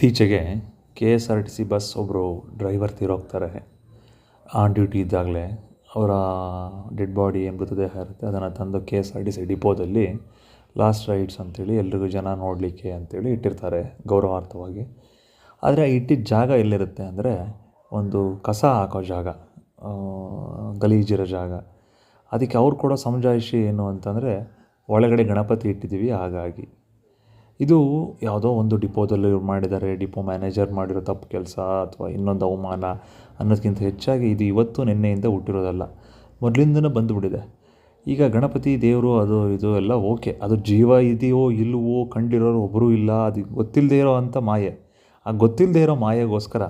ಇತ್ತೀಚೆಗೆ K S R T C bus ಒಬ್ಬರು driver ತೀರೋಗ್ತಾರೆ. ಆನ್ ಡ್ಯೂಟಿ ಇದ್ದಾಗಲೇ ಅವರ ಡೆಡ್ ಬಾಡಿ ಮೃತದೇಹ ಇರುತ್ತೆ, ಅದನ್ನು ತಂದು K S R T C ಡಿಪೋದಲ್ಲಿ last rides ಅಂತೇಳಿ ಎಲ್ರಿಗೂ ಜನ ನೋಡಲಿಕ್ಕೆ ಅಂತೇಳಿ ಇಟ್ಟಿರ್ತಾರೆ ಗೌರವಾರ್ಥವಾಗಿ. ಆದರೆ ಇಟ್ಟಿದ್ದ ಜಾಗ ಎಲ್ಲಿರುತ್ತೆ ಅಂದರೆ ಒಂದು ಕಸ ಹಾಕೋ ಜಾಗ ಗಲೀಜಿರೋ ಜಾಗ. ಅದಕ್ಕೆ ಅವ್ರು ಕೂಡ ಸಮಜಾಯಿಷಿ ಏನು ಅಂತಂದರೆ ಒಳಗಡೆ ಗಣಪತಿ ಇಟ್ಟಿದ್ದೀವಿ ಹಾಗಾಗಿ. ಇದು ಯಾವುದೋ ಒಂದು ಡಿಪೋದಲ್ಲಿ ಇವ್ರು ಮಾಡಿದ್ದಾರೆ, ಡಿಪೋ ಮ್ಯಾನೇಜರ್ ಮಾಡಿರೋ ತಪ್ಪು ಕೆಲಸ ಅಥವಾ ಇನ್ನೊಂದು ಅವಮಾನ ಅನ್ನೋದಕ್ಕಿಂತ ಹೆಚ್ಚಾಗಿ ಇದು ಇವತ್ತು ನಿನ್ನೆಯಿಂದ ಹುಟ್ಟಿರೋದಲ್ಲ. ಮೊದಲಿಂದನೂ ಬಂದುಬಿಟ್ಟಿದೆ. ಈಗ ಗಣಪತಿ, ದೇವರು, ಅದು ಇದು ಎಲ್ಲ ಓಕೆ. ಅದು ಜೀವ ಇದೆಯೋ ಇಲ್ಲವೋ ಕಂಡಿರೋರು ಒಬ್ಬರೂ ಇಲ್ಲ, ಅದು ಗೊತ್ತಿಲ್ಲದೆ ಇರೋ ಅಂಥ ಮಾಯೆ. ಆ ಗೊತ್ತಿಲ್ಲದೆ ಇರೋ ಮಾಯೆಗೋಸ್ಕರ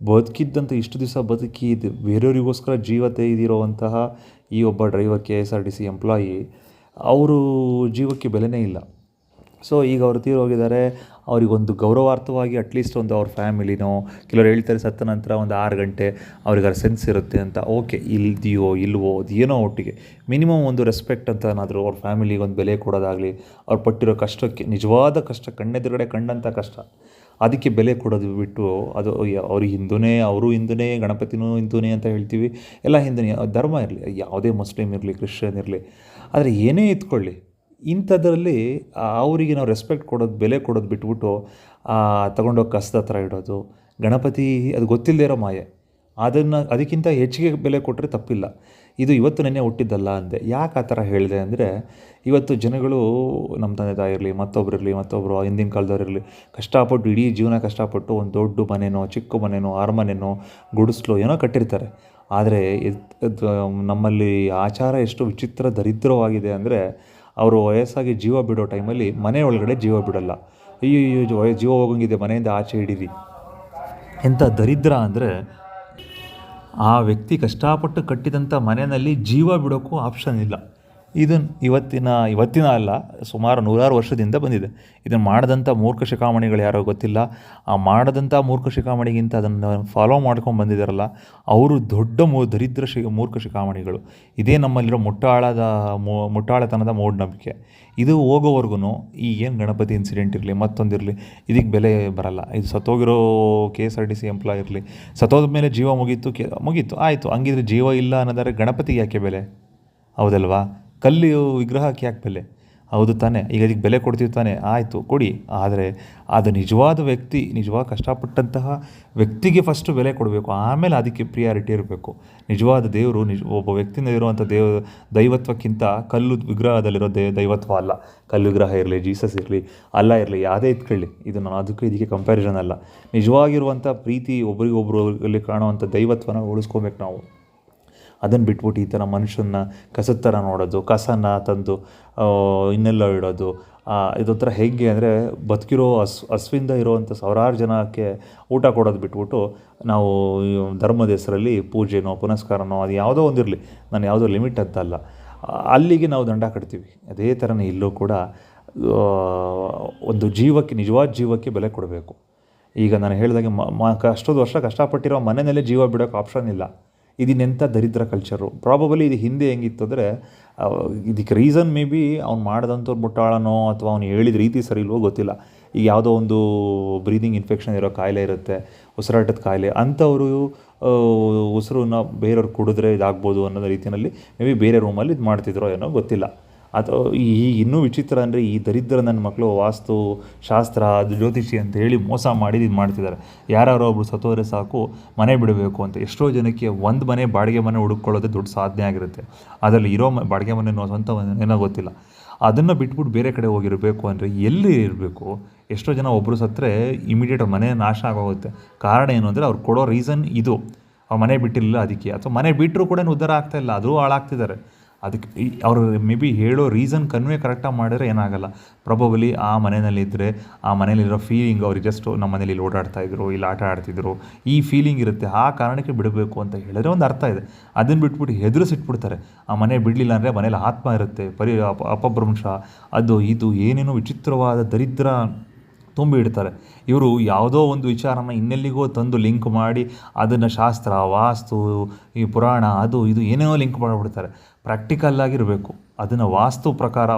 ಬದುಕಿದ್ದಂಥ ಇಷ್ಟು ದಿವಸ ಬದುಕಿ ಇದು ಬೇರೆಯವರಿಗೋಸ್ಕರ ಜೀವ ತೆಗೆದಿರೋವಂತಹ ಈ ಒಬ್ಬ driver, K S R T C employee, ಅವರು ಜೀವಕ್ಕೆ ಬೆಲೆನೇ ಇಲ್ಲ. ಸೊ ಈಗ ಅವರು ತೀರೋಗಿದ್ದಾರೆ. ಅವರಿಗೊಂದು ಗೌರವಾರ್ಥವಾಗಿ ಅಟ್ಲೀಸ್ಟ್ ಒಂದು ಅವ್ರ ಫ್ಯಾಮಿಲಿನೋ, ಕೆಲವರು ಹೇಳ್ತಾರೆ ಸತ್ತ ನಂತರ ಒಂದು ಆರು ಗಂಟೆ ಅವ್ರಿಗೆ ಅವ್ರ ಸೆನ್ಸ್ ಇರುತ್ತೆ ಅಂತ. ಓಕೆ ಇಲ್ದಿಯೋ, ಇಲ್ವೋ, ಅದು ಏನೋ ಒಟ್ಟಿಗೆ. ಮಿನಿಮಮ್ ಒಂದು ರೆಸ್ಪೆಕ್ಟ್ ಅಂತ ಏನಾದರೂ ಅವ್ರ ಫ್ಯಾಮಿಲಿಗೆ ಒಂದು ಬೆಲೆ ಕೊಡೋದಾಗಲಿ, ಅವ್ರು ಪಟ್ಟಿರೋ ಕಷ್ಟಕ್ಕೆ, ನಿಜವಾದ ಕಷ್ಟ, ಕಣ್ಣೆದುರುಗಡೆ ಕಂಡಂಥ ಕಷ್ಟ, ಅದಕ್ಕೆ ಬೆಲೆ ಕೊಡೋದು ಬಿಟ್ಟು ಅದು ಅವರು ಹಿಂದೂನೇ ಅವರು ಹಿಂದೂನೇ, ಗಣಪತಿನೂ ಹಿಂದೂನೇ ಅಂತ ಹೇಳ್ತೀವಿ. ಎಲ್ಲ ಹಿಂದೂನೇ, ಧರ್ಮ ಇರಲಿ, ಯಾವುದೇ ಮುಸ್ಲಿಮ್ ಇರಲಿ, ಕ್ರಿಶ್ಚಿಯನ್ ಇರಲಿ. ಆದರೆ ಏನೇ ಇತ್ಕೊಳ್ಳಿ ಇಂಥದ್ರಲ್ಲಿ ಅವರಿಗೆ ನಾವು ರೆಸ್ಪೆಕ್ಟ್ ಕೊಡೋದು, ಬೆಲೆ ಕೊಡೋದು ಬಿಟ್ಬಿಟ್ಟು ತಗೊಂಡೋಗಿ ಕಸದ ಹತ್ರ ಇಡೋದು. ಗಣಪತಿ, ಅದು ಗೊತ್ತಿಲ್ಲದೆ ಇರೋ ಮಾಯೆ. ಅದನ್ನು, ಅದಕ್ಕಿಂತ ಹೆಚ್ಚಿಗೆ ಬೆಲೆ ಕೊಟ್ಟರೆ ತಪ್ಪಿಲ್ಲ. ಇದು ಇವತ್ತು ನೆನ್ನೆ ಹುಟ್ಟಿದ್ದಲ್ಲ ಅಂದೆ. ಯಾಕೆ ಆ ಥರ ಹೇಳಿದೆ ಅಂದರೆ, ಇವತ್ತು ಜನಗಳು ನಮ್ಮ ತಂದೆ ತಾಯಿ ಇರಲಿ, ಮತ್ತೊಬ್ರು ಇರಲಿ ಮತ್ತೊಬ್ಬರು ಹಿಂದಿನ ಕಾಲದವ್ರು ಇರಲಿ, ಕಷ್ಟಪಟ್ಟು, ಇಡೀ ಜೀವನ ಕಷ್ಟಪಟ್ಟು ಒಂದು ದೊಡ್ಡ ಮನೆನೋ, ಚಿಕ್ಕ ಮನೆನೋ ಅರಮನೆನೋ ಗುಡಿಸ್ಲೋ ಏನೋ ಕಟ್ಟಿರ್ತಾರೆ. ಆದರೆ ನಮ್ಮಲ್ಲಿ ಆಚಾರ ಎಷ್ಟು ವಿಚಿತ್ರ, ದರಿದ್ರವಾಗಿದೆ ಅಂದರೆ ಅವರು ವಯಸ್ಸಾಗಿ ಜೀವ ಬಿಡೋ ಟೈಮಲ್ಲಿ ಮನೆ ಒಳಗಡೆ ಜೀವ ಬಿಡೋಲ್ಲ. ಅಯ್ಯೋ ಜೀವ ಹೋಗಂಗಿದೆ, ಮನೆಯಿಂದ ಆಚೆ ಹಿಡೀರಿ ಎಂಥ ದರಿದ್ರ ಅಂದರೆ ಆ ವ್ಯಕ್ತಿ ಕಷ್ಟಪಟ್ಟು ಕಟ್ಟಿದಂಥ ಮನೆಯಲ್ಲಿ ಜೀವ ಬಿಡೋಕ್ಕೂ ಆಪ್ಷನ್ ಇಲ್ಲ. ಇದನ್ನು ಇವತ್ತಿನ ಇವತ್ತಿನ ಅಲ್ಲ, ಸುಮಾರು ನೂರಾರು ವರ್ಷದಿಂದ ಬಂದಿದೆ. ಇದನ್ನು ಮಾಡಿದಂಥ ಮೂರ್ಖ ಶಿಖಾಮಣಿಗಳು ಯಾರೋ ಗೊತ್ತಿಲ್ಲ. ಆ ಮಾಡಿದಂಥ ಮೂರ್ಖ ಶಿಖಾಮಣಿಗಿಂತ ಅದನ್ನು ಫಾಲೋ ಮಾಡ್ಕೊಂಡು ಬಂದಿದ್ದಾರಲ್ಲ ಅವರು ದೊಡ್ಡ ಮೂ, ದರಿದ್ರ ಶಿ, ಮೂರ್ಖ ಶಿಖಾಮಣಿಗಳು. ಇದೇ ನಮ್ಮಲ್ಲಿರೋ ಮುಟ್ಟಾಳದ ಮುಟ್ಟಾಳತನದ ಮೂಢನಂಬಿಕೆ. ಇದು ಹೋಗೋವರೆಗೂ ಈ ಏನು ಗಣಪತಿ ಇನ್ಸಿಡೆಂಟ್ ಇರಲಿ ಮತ್ತೊಂದಿರಲಿ ಇದಕ್ಕೆ ಬೆಲೆ ಬರಲ್ಲ. ಇದು ಸತ್ತೋಗಿರೋ K S R T C employee ಇರಲಿ, ಸತ್ತೋದ ಮೇಲೆ ಜೀವ ಮುಗೀತು, ಕೆ, ಮುಗೀತು, ಆಯಿತು. ಹಂಗಿದ್ರೆ ಜೀವ ಇಲ್ಲ ಅನ್ನೋದಾದ್ರೆ ಗಣಪತಿಗೆ ಯಾಕೆ ಬೆಲೆ? ಹೌದಲ್ವಾ? ಕಲ್ಲು ವಿಗ್ರಹಕ್ಕೆ ಯಾಕೆ ಬೆಲೆ. ಹೌದು ತಾನೇ, ಈಗ ಅದಕ್ಕೆ ಬೆಲೆ ಕೊಡ್ತೀವಿ ತಾನೇ, ಆಯಿತು, ಕೊಡಿ. ಆದರೆ ಅದು ನಿಜವಾದ ವ್ಯಕ್ತಿ, ನಿಜವಾದ ಕಷ್ಟಪಟ್ಟಂತಹ ವ್ಯಕ್ತಿಗೆ ಫಸ್ಟು ಬೆಲೆ ಕೊಡಬೇಕು, ಆಮೇಲೆ ಅದಕ್ಕೆ ಪ್ರಿಯಾರಿಟಿ ಇರಬೇಕು. ನಿಜವಾದ ದೇವರು, ನಿಜ, ಒಬ್ಬ ವ್ಯಕ್ತಿಯಿಂದ ಇರುವಂಥ ದೇವ, ದೈವತ್ವಕ್ಕಿಂತ ಕಲ್ಲು ವಿಗ್ರಹದಲ್ಲಿರೋ ದೇ, ದೈವತ್ವ ಅಲ್ಲ. ಕಲ್ಲು ವಿಗ್ರಹ ಇರಲಿ ಜೀಸಸ್ ಇರಲಿ, ಅಲ್ಲ ಇರಲಿ, ಯಾವುದೇ ಇದ್ಕೊಳ್ಳಿ ಇದು ನಾನು ಅದಕ್ಕೆ ಇದಕ್ಕೆ ಕಂಪ್ಯಾರಿಸನ್ ಅಲ್ಲ. ನಿಜವಾಗಿರುವಂಥ ಪ್ರೀತಿ ಒಬ್ಬರಿಗೊಬ್ಬರಲ್ಲಿ ಕಾಣುವಂಥ ದೈವತ್ವನ ಉಳಿಸ್ಕೋಬೇಕು ನಾವು. ಅದನ್ನು ಬಿಟ್ಬಿಟ್ಟು ಈ ಥರ ಮನುಷ್ಯನ್ನ ಕಸದ ಥರ ನೋಡೋದು, ಕಸನ ತಂದು ಇನ್ನೆಲ್ಲ ಇಡೋದು ಇದೊಂಥರ ಹೇಗೆ ಅಂದರೆ ಬದುಕಿರೋ ಹಸ್ ಹಸುವಿಂದ ಇರೋವಂಥ ಸಾವಿರಾರು ಜನಕ್ಕೆ ಊಟ ಕೊಡೋದು ಬಿಟ್ಬಿಟ್ಟು ನಾವು ಧರ್ಮದ ಹೆಸರಲ್ಲಿ ಪೂಜೆನೋ, ಪುನಸ್ಕಾರನೋ, ಅದು ಯಾವುದೋ ಒಂದಿರಲಿ, ನಾನು ಯಾವುದೋ ಲಿಮಿಟ್ ಅಂತ ಅಲ್ಲ ಅಲ್ಲಿಗೆ ನಾವು ದಂಡ ಕಟ್ತೀವಿ. ಅದೇ ಥರನೇ ಇಲ್ಲೂ ಕೂಡ ಒಂದು ಜೀವಕ್ಕೆ, ನಿಜವಾದ ಜೀವಕ್ಕೆ ಬೆಲೆ ಕೊಡಬೇಕು. ಈಗ ನಾನು ಹೇಳಿದಾಗೆ ಮ ಅಷ್ಟೊಂದು ವರ್ಷ ಕಷ್ಟಪಟ್ಟಿರೋ ಮನೆಯಲ್ಲೇ ಜೀವ ಬಿಡೋಕ್ಕೆ ಆಪ್ಷನ್ ಇಲ್ಲ. ಇದನ್ನೆಂಥ ದರಿದ್ರ ಕಲ್ಚರು ಪ್ರಾಬಬಲಿ ಇದು ಹಿಂದೆ ಹೆಂಗಿತ್ತು ಅಂದರೆ ಇದಕ್ಕೆ ರೀಸನ್ ಮೇ ಬಿ ಅವ್ನು ಮಾಡ್ದಂಥವ್ರು ಮುಟ್ಟಾಳನೋ ಅಥವಾ ಅವ್ನು ಹೇಳಿದ ರೀತಿ ಸರಿ ಇಲ್ವೋ ಗೊತ್ತಿಲ್ಲ. ಈಗ ಯಾವುದೋ ಒಂದು ಬ್ರೀದಿಂಗ್ ಇನ್ಫೆಕ್ಷನ್ ಇರೋ ಕಾಯಿಲೆ ಇರುತ್ತೆ, ಉಸಿರಾಟದ ಕಾಯಿಲೆ, ಅಂಥವರು ಉಸಿರನ್ನ ಬೇರೆಯವ್ರು ಕುಡಿದ್ರೆ ಇದಾಗ್ಬೋದು ಅನ್ನೋ ರೀತಿಯಲ್ಲಿ ಮೇ ಬಿ ಬೇರೆ ರೂಮಲ್ಲಿ ಇದು ಮಾಡ್ತಿದ್ರೋ ಏನೋ ಗೊತ್ತಿಲ್ಲ. ಅಥವಾ ಈ ಇನ್ನೂ ವಿಚಿತ್ರ ಅಂದರೆ ಈ ದರಿದ್ರ ನನ್ನ ಮಕ್ಕಳು ವಾಸ್ತು ಶಾಸ್ತ್ರ ಅದು ಜ್ಯೋತಿಷಿ ಅಂತ ಹೇಳಿ ಮೋಸ ಮಾಡಿ ಇದು ಮಾಡ್ತಿದ್ದಾರೆ. ಯಾರೋ ಒಬ್ರು ಸತ್ತೋದ್ರೆ ಸಾಕು, ಮನೆ ಬಿಡಬೇಕು ಅಂತ. ಎಷ್ಟೋ ಜನಕ್ಕೆ ಒಂದು ಮನೆ ಬಾಡಿಗೆ ಮನೆ ಹುಡುಕೊಳ್ಳೋದೇ ದೊಡ್ಡ ಸಾಧನೆ ಆಗಿರುತ್ತೆ. ಅದರಲ್ಲಿ ಇರೋ ಬಾಡಿಗೆ ಮನೆನೋ ಸ್ವಂತ ಏನೋ ಗೊತ್ತಿಲ್ಲ. ಅದನ್ನು ಬಿಟ್ಬಿಟ್ಟು ಬೇರೆ ಕಡೆ ಹೋಗಿರಬೇಕು ಅಂದರೆ ಎಲ್ಲಿ ಇರಬೇಕು? ಎಷ್ಟೋ ಜನ ಒಬ್ಬರು ಸತ್ತರೆ ಇಮಿಡಿಯೇಟ್ ಮನೆ ನಾಶ ಆಗೋಗುತ್ತೆ. ಕಾರಣ ಏನು ಅಂದರೆ ಅವ್ರು ಕೊಡೋ ರೀಸನ್ ಇದು. ಆ ಮನೆ ಬಿಟ್ಟಿರಲಿಲ್ಲ ಅದಕ್ಕೆ. ಅಥವಾ ಮನೆ ಬಿಟ್ಟರು ಕೂಡ ಉದ್ಧಾರ ಆಗ್ತಾಯಿಲ್ಲ ಅದು ಹಾಳಾಗ್ತಿದ್ದಾರೆ. ಅದಕ್ಕೆ ಅವರು ಮೇ ಬಿ ಹೇಳೋ ರೀಸನ್ ಕನ್ವೇ ಕರೆಕ್ಟಾಗಿ ಮಾಡಿದ್ರೆ ಏನಾಗಲ್ಲ. ಪ್ರೊಬಬಲಿ ಆ ಮನೆಯಲ್ಲಿದ್ದರೆ ಆ ಮನೇಲಿರೋ ಫೀಲಿಂಗ್ ಅವ್ರಿಗೆ ಜಸ್ಟ್ ನಮ್ಮ ಮನೇಲಿ ಇಲ್ಲಿ ಓಡಾಡ್ತಾಯಿದ್ರು ಇಲ್ಲಿ ಆಟ ಆಡ್ತಿದ್ರು, ಈ ಫೀಲಿಂಗ್ ಇರುತ್ತೆ, ಆ ಕಾರಣಕ್ಕೆ ಬಿಡಬೇಕು ಅಂತ ಹೇಳಿದ್ರೆ ಒಂದು ಅರ್ಥ ಇದೆ. ಅದನ್ನು ಬಿಟ್ಬಿಟ್ಟು ಹೆದರಿಸಿಟ್ಬಿಡ್ತಾರೆ ಆ ಮನೆ ಬಿಡಲಿಲ್ಲ ಅಂದರೆ ಮನೇಲಿ ಆತ್ಮ ಇರುತ್ತೆ, ಪರಿ ಅಪ, ಅಪಭ್ರಂಶ, ಅದು ಇದು ಏನೇನೋ ವಿಚಿತ್ರವಾದ ದರಿದ್ರ ತುಂಬಿ ಇಡ್ತಾರೆ. ಇವರು ಯಾವುದೋ ಒಂದು ವಿಚಾರನ ಇನ್ನೆಲ್ಲಿಗೋ ತಂದು ಲಿಂಕ್ ಮಾಡಿ ಅದನ್ನು ಶಾಸ್ತ್ರ, ವಾಸ್ತು, ಈ ಪುರಾಣ, ಅದು ಇದು ಏನೇನೋ ಲಿಂಕ್ ಮಾಡಿಬಿಡ್ತಾರೆ. ಪ್ರಾಕ್ಟಿಕಲ್ ಆಗಿರಬೇಕು. ಅದನ್ನು ವಾಸ್ತು ಪ್ರಕಾರ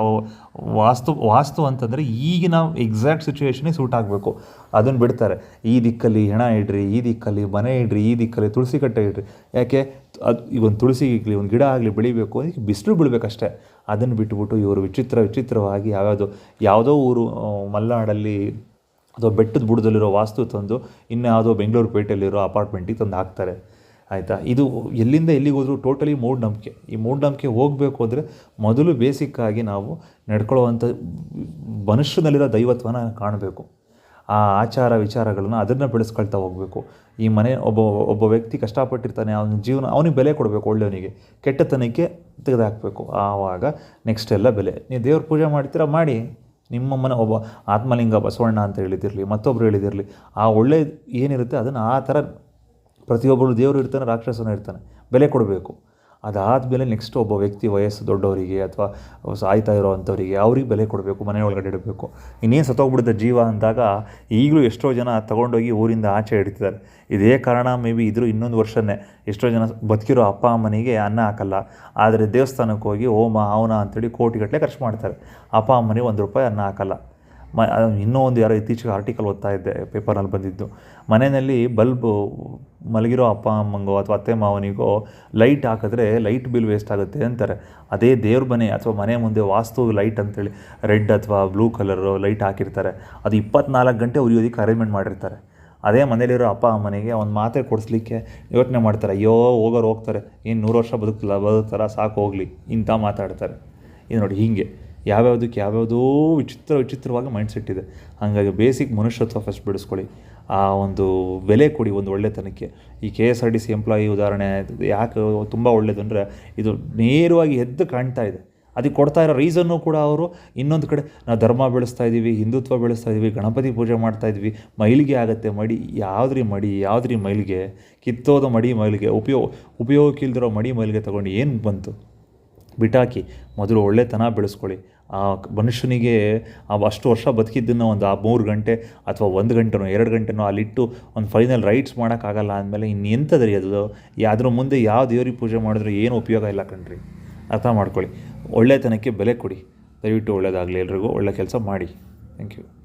ವಾಸ್ತು ವಾಸ್ತು ಅಂತಂದರೆ ಈಗಿನ ಎಕ್ಸಾಕ್ಟ್ ಸಿಚುವೇಶನಿಗೆ ಸೂಟ್ ಆಗಬೇಕು. ಅದನ್ನು ಬಿಡ್ತಾರೆ. ಈ ದಿಕ್ಕಲ್ಲಿ ಹೆಣ ಇಡ್ರಿ, ಈ ದಿಕ್ಕಲ್ಲಿ ಮನೆ ಇಡ್ರಿ, ಈ ದಿಕ್ಕಲ್ಲಿ ತುಳಸಿ ಕಟ್ಟೆ ಇಡ್ರಿ. ಯಾಕೆ? ಅದು ಈಗ ಒಂದು ತುಳಸಿ ಇರಲಿ ಒಂದು ಗಿಡ ಆಗಲಿ ಬೆಳಿಬೇಕು ಅದಕ್ಕೆ ಬಿಸಿಲು ಬೀಳಬೇಕಷ್ಟೇ. ಅದನ್ನು ಬಿಟ್ಬಿಟ್ಟು ಇವರು ವಿಚಿತ್ರ, ವಿಚಿತ್ರವಾಗಿ ಯಾವ್ಯಾವುದು, ಯಾವುದೋ ಊರು ಮಲೆನಾಡಲ್ಲಿ ಅಥವಾ ಬೆಟ್ಟದ ಬುಡದಲ್ಲಿರೋ ವಾಸ್ತು ತಂದು ಇನ್ನು ಯಾವುದೋ ಬೆಂಗಳೂರು ಪೇಟೆಯಲ್ಲಿರೋ ಅಪಾರ್ಟ್ಮೆಂಟಿಗೆ ತಂದು ಹಾಕ್ತಾರೆ. ಆಯಿತಾ? ಇದು ಎಲ್ಲಿಂದ ಎಲ್ಲಿಗೆ ಹೋದರೂ ಟೋಟಲಿ ಮೂಢನಂಬಿಕೆ ಈ ಮೂಢನಂಬಿಕೆ ಹೋಗಬೇಕು ಅಂದರೆ ಮೊದಲು ಬೇಸಿಕ್ಕಾಗಿ ನಾವು ನಡ್ಕೊಳ್ಳುವಂಥ ಮನುಷ್ಯನಲ್ಲಿರೋ ದೈವತ್ವನ ಕಾಣಬೇಕು. ಆ ಆಚಾರ ವಿಚಾರಗಳನ್ನ ಅದನ್ನು ಬೆಳೆಸ್ಕೊಳ್ತಾ ಹೋಗಬೇಕು. ಈ ಮನೆ ಒಬ್ಬ ಒಬ್ಬ ವ್ಯಕ್ತಿ ಕಷ್ಟಪಟ್ಟಿರ್ತಾನೆ, ಅವನ ಜೀವನ, ಅವನಿಗೆ ಬೆಲೆ ಕೊಡಬೇಕು ಒಳ್ಳೆಯವನಿಗೆ. ಕೆಟ್ಟತನಕ್ಕೆ ತೆಗೆದುಹಾಕಬೇಕು ಆವಾಗ ನೆಕ್ಸ್ಟ್ ಎಲ್ಲ ಬೆಲೆ. ನೀವು ದೇವ್ರ ಪೂಜೆ ಮಾಡ್ತೀರಾ? ಮಾಡಿ. ನಿಮ್ಮ ಮನೆ ಒಬ್ಬ ಆತ್ಮಲಿಂಗ ಬಸವಣ್ಣ ಅಂತ ಹೇಳಿದಿರಲಿ ಮತ್ತೊಬ್ಬರು ಹೇಳಿದಿರಲಿ ಆ ಒಳ್ಳೆ ಏನಿರುತ್ತೆ ಅದನ್ನು ಆ ಥರ ಪ್ರತಿಯೊಬ್ಬರು ದೇವರು ಇರ್ತಾನೆ, ರಾಕ್ಷಸನ ಇರ್ತಾನೆ. ಬೆಲೆ ಕೊಡಬೇಕು. ಅದಾದಮೇಲೆ ನೆಕ್ಸ್ಟ್ ಒಬ್ಬ ವ್ಯಕ್ತಿ, ವಯಸ್ಸು ದೊಡ್ಡವರಿಗೆ ಅಥವಾ ಸಾಯ್ತಾ ಇರೋ ಅಂಥವರಿಗೆ ಅವ್ರಿಗೆ ಬೆಲೆ ಕೊಡಬೇಕು ಮನೆ ಒಳಗಡೆ ಇಡಬೇಕು. ಇನ್ನೇನು ಸತ್ತೋಗ್ಬಿಡುತ್ತೆ ಜೀವ ಅಂದಾಗ ಈಗಲೂ ಎಷ್ಟೋ ಜನ ತಗೊಂಡೋಗಿ ಊರಿಂದ ಆಚೆ ಇಡ್ತಿದ್ದಾರೆ ಇದೇ ಕಾರಣ ಮೇ ಬಿ ಇದ್ರೂ ಇನ್ನೊಂದು ವರ್ಷನೇ ಎಷ್ಟೋ ಜನ ಬದುಕಿರೋ ಅಪ್ಪ ಅಮ್ಮನಿಗೆ ಅನ್ನ ಹಾಕಲ್ಲ. ಆದರೆ ದೇವಸ್ಥಾನಕ್ಕೆ ಹೋಗಿ ಓಮ ಅವನ ಅಂತೇಳಿ ಕೋಟಿಗಟ್ಟಲೆ ಖರ್ಚು ಮಾಡ್ತಾರೆ. ಅಪ್ಪ ಅಮ್ಮನಿಗೆ ಒಂದು ರೂಪಾಯಿ ಅನ್ನ ಹಾಕಲ್ಲ. ಮ ಇನ್ನೂ ಒಂದು ಯಾರೋ ಇತ್ತೀಚೆಗೆ ಆರ್ಟಿಕಲ್ ಓದ್ತಾ ಇದ್ದೆ ಪೇಪರ್ನಲ್ಲಿ ಬಂದಿದ್ದು ಮನೆಯಲ್ಲಿ ಬಲ್ಬು ಮಲಗಿರೋ ಅಪ್ಪ, ಅಮ್ಮಂಗೋ ಅಥವಾ ಅತ್ತೆ, ಮಾವನಿಗೋ ಲೈಟ್ ಹಾಕಿದ್ರೆ ಲೈಟ್ ಬಿಲ್ ವೇಸ್ಟ್ ಆಗುತ್ತೆ ಅಂತಾರೆ. ಅದೇ ದೇವ್ರ ಮನೆ ಅಥವಾ ಮನೆ ಮುಂದೆ ವಾಸ್ತು ಲೈಟ್ ಅಂತೇಳಿ ರೆಡ್ ಅಥವಾ ಬ್ಲೂ ಕಲರು ಲೈಟ್ ಹಾಕಿರ್ತಾರೆ. ಅದು ಇಪ್ಪತ್ನಾಲ್ಕು ಗಂಟೆ ಉರಿಯೋದಕ್ಕೆ ಅರೇಂಜ್ಮೆಂಟ್ ಮಾಡಿರ್ತಾರೆ. ಅದೇ ಮನೇಲಿರೋ ಅಪ್ಪ, ಅಮ್ಮನಿಗೆ ಒಂದು ಮಾತ್ರೆ ಕೊಡಿಸ್ಲಿಕ್ಕೆ ಯೋಚನೆ ಮಾಡ್ತಾರೆ. ಅಯ್ಯೋ, ಹೋಗೋರು ಹೋಗ್ತಾರೆ. ಏನು ನೂರು ವರ್ಷ ಬದುಕಿಲ್ಲ ಬದುಕ್ತಾರ? ಸಾಕು, ಹೋಗಲಿ. ಇಂಥ ಮಾತಾಡ್ತಾರೆ. ಇದು ನೋಡಿ, ಹೀಗೆ. ಯಾವ್ಯಾವುದಕ್ಕೆ ಯಾವ್ಯಾವುದೋ ವಿಚಿತ್ರ ವಿಚಿತ್ರವಾಗಿ ಮೈಂಡ್ಸೆಟ್ ಇದೆ. ಹಾಗಾಗಿ ಬೇಸಿಕ್ ಮನುಷ್ಯತ್ವ ಫಸ್ಟ್ ಬಿಡಿಸ್ಕೊಳ್ಳಿ. ಆ ಒಂದು ಬೆಲೆ ಕೊಡಿ ಒಂದು ಒಳ್ಳೆತನಕ್ಕೆ. ಈ K S R T C employee ಉದಾಹರಣೆ ಯಾಕೆ ತುಂಬ ಒಳ್ಳೇದು ಅಂದರೆ ಇದು ನೇರವಾಗಿ ಎದ್ದು ಕಾಣ್ತಾ ಇದೆ. ಅದಕ್ಕೆ ಕೊಡ್ತಾ ಇರೋ ರೀಸನ್ನು ಕೂಡ ಅವರು ಇನ್ನೊಂದು ಕಡೆ, ನಾವು ಧರ್ಮ ಬೆಳೆಸ್ತಾ ಇದ್ದೀವಿ, ಹಿಂದುತ್ವ ಬೆಳೆಸ್ತಾ ಇದ್ದೀವಿ, ಗಣಪತಿ ಪೂಜೆ ಮಾಡ್ತಾ ಇದ್ವಿ ಮೈಲಿಗೆ ಆಗುತ್ತೆ ಮಡಿ, ಯಾವುದ್ರಿ ಮಡಿ, ಯಾವುದ್ರಿ ಮೈಲಿಗೆ? ಕಿತ್ತೋದ ಮಡಿ ಮೈಲಿಗೆ ಉಪಯೋಗ ಉಪಯೋಗಕ್ಕಿಲ್ದಿರೋ ಮಡಿ ಮೈಲಿಗೆ ತೊಗೊಂಡು ಏನು ಬಂತು? ಬಿಟಾಕಿ, ಮೊದಲು ಒಳ್ಳೆತನ ಬೆಳೆಸ್ಕೊಳ್ಳಿ. ಆ ಮನುಷ್ಯನಿಗೆ ಆ ಅಷ್ಟು ವರ್ಷ ಬದುಕಿದ್ದನ್ನು ಒಂದು ಆ ಮೂರು ಗಂಟೆ ಅಥವಾ ಒಂದು ಗಂಟೆನೋ ಎರಡು ಗಂಟೆನೋ ಅಲ್ಲಿಟ್ಟು ಒಂದು ಫೈನಲ್ ರೈಟ್ಸ್ ಮಾಡೋಕ್ಕಾಗಲ್ಲ ಅಂದಮೇಲೆ ಇನ್ನೆಂಥದ್ರಿ ಅದು? ಅದ್ರ ಮುಂದೆ ಯಾವ ದೇವ್ರಿಗೆ ಪೂಜೆ ಮಾಡಿದ್ರು ಏನು ಉಪಯೋಗ ಇಲ್ಲ ಕಣ್ರಿ. ಅರ್ಥ ಮಾಡ್ಕೊಳ್ಳಿ. ಒಳ್ಳೆತನಕ್ಕೆ ಬೆಲೆ ಕೊಡಿ. ದಯವಿಟ್ಟು ಒಳ್ಳೆಯದಾಗಲಿ ಎಲ್ರಿಗೂ ಒಳ್ಳೆ ಕೆಲಸ ಮಾಡಿ. Thank you